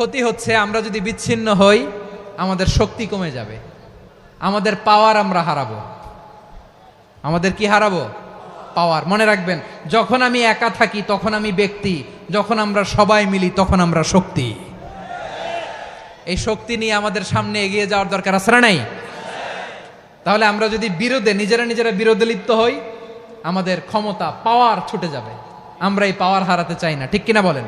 ক্ষতি হচ্ছে, আমরা যদি বিচ্ছিন্ন হই, আমাদের শক্তি কমে যাবে। আমাদের পাওয়ার আমরা হারাবো। আমাদের কি হারাবো? পাওয়ার মনে রাখবেন, যখন আমি একা থাকি, তখন আমি ব্যক্তি। যখন আমরা সবাই মিলি, তখন আমরা শক্তি। এই শক্তি নিয়ে আমাদের সামনে এগিয়ে যাওয়ার দরকার আছে না নাই? তাহলে আমরা যদি বিরোধে, নিজেরা নিজেরা বিরোধে লিপ্ত হই, আমাদের ক্ষমতা পাওয়ার ছুটে যাবে। আমরা এই পাওয়ার হারাতে চাই না। ঠিক কিনা বলেন?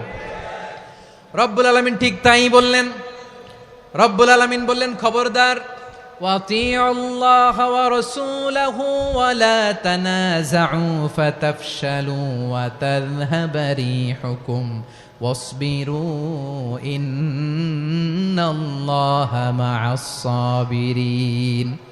রব্বুল আলমিন ঠিক তাই বললেন রব্বুল আলমিন বললেন খবরদার ইন্নাল্লাহা মা'আস-সাবিরিন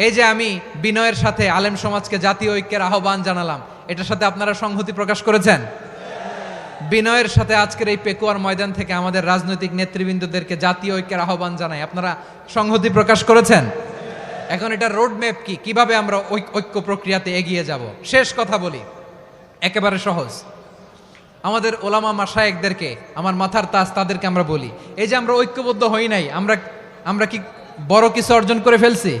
এই যে আমি বিনয়ের সাথে আলেম সমাজকে জাতীয় ঐক্যের আহ্বান জানালাম, এটার সাথে আপনারা সংহতি প্রকাশ করেছেন? বিনয়ের সাথে আজকের এই পেকুয়ার ময়দান থেকে আমাদের রাজনৈতিক নেতৃবৃন্দদেরকে জাতীয় ঐক্যের আহ্বান জানাই। আপনারা সংহতি প্রকাশ করেছেন? এখন এটা রোড ম্যাপ কি? কীভাবে আমরা ঐক- ঐক্য প্রক্রিয়াতে এগিয়ে যাব? শেষ কথা বলি। একেবারে সহজ। আমাদের ওলামা মাসায়েকদেরকে আমার মাথার তাজ তাদেরকে আমরা বলি। এই যে আমরা ঐক্যবদ্ধ হই নাই, আমরা আমরা কি বড় কিছু অর্জন করে ফেলছি?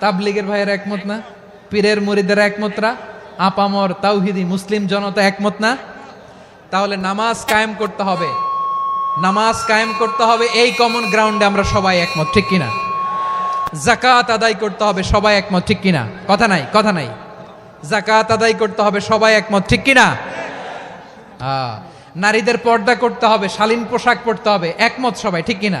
তাবলিগের ভাইয়ের একমত না? পীরের মুরিদের একমত না আপামর তাওহিদি মুসলিম জনতা একমত না? তাহলে নামাজ কায়েম করতে হবে। নামাজ কায়েম করতে হবে, এই কমন গ্রাউন্ডে আমরা সবাই একমত, ঠিক কিনা? জাকাত আদায় করতে হবে, সবাই একমত, ঠিক কিনা? কথা নাই কথা নাই। জাকাত আদায় করতে হবে, সবাই একমত, ঠিক কিনা? নারীদের পর্দা করতে হবে, শালীন পোশাক পরতে হবে, একমত সবাই, ঠিক কিনা?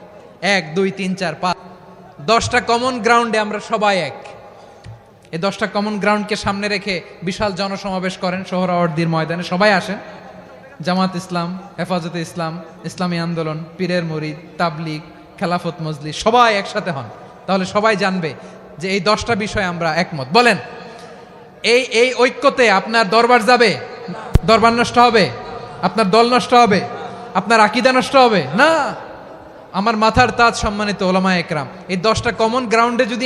এক, দুই, তিন, চার, পাঁচ। দশটা কমন গ্রাউন্ডে আমরা সবাই এক। এই দশটা কমন গ্রাউন্ডকে সামনে রেখে বিশাল জনসমাবেশ করেন সোহরাওয়ার্দির ময়দানে। সবাই আসেন। জামাত ইসলাম, হেফাজতে ইসলাম, ইসলামী আন্দোলন, পীরের মরিদ, তাবলিগ, খেলাফত মজলি সবাই একসাথে হন। তাহলে সবাই জানবে যে এই দশটা বিষয়ে আমরা একমত। বলেন, এই এই ঐক্যতে আপনার দরবার যাবে? দরবার নষ্ট হবে? আপনার দল নষ্ট হবে? আপনার আকিদা নষ্ট হবে? না। আমার মাথার তাজ সম্মানিত ওলামা একরাম। এই দশটা কমন গ্রাউন্ডে যদি